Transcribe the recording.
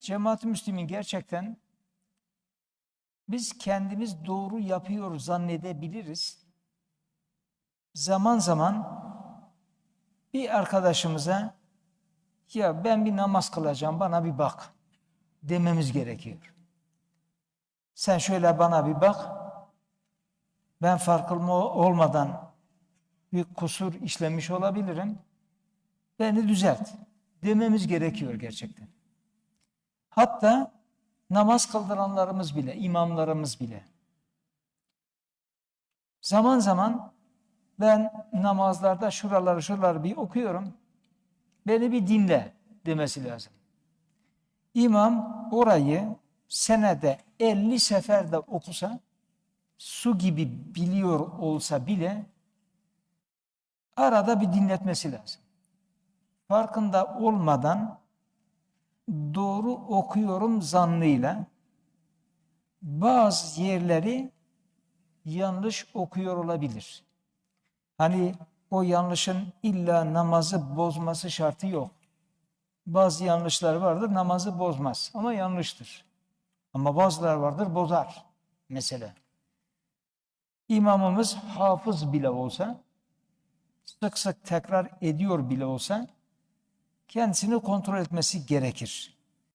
Cemaat-i Müslümin gerçekten biz kendimiz doğru yapıyoruz zannedebiliriz. Zaman zaman bir arkadaşımıza ya ben bir namaz kılacağım bana bir bak dememiz gerekiyor. Sen şöyle bana bir bak. Ben farkında olmadan bir kusur işlemiş olabilirim. Beni düzelt dememiz gerekiyor gerçekten. Hatta namaz kıldıranlarımız bile, imamlarımız bile. Zaman zaman ben namazlarda şuraları şuraları bir okuyorum. Beni bir dinle demesi lazım. İmam orayı senede 50 seferde okusa, su gibi biliyor olsa bile arada bir dinletmesi lazım. Farkında olmadan doğru okuyorum zannıyla bazı yerleri yanlış okuyor olabilir. Hani o yanlışın illa namazı bozması şartı yok. Bazı yanlışlar vardır namazı bozmaz ama yanlıştır. Ama bazılar vardır bozar mesela. İmamımız hafız bile olsa, sık sık tekrar ediyor bile olsa kendisini kontrol etmesi gerekir.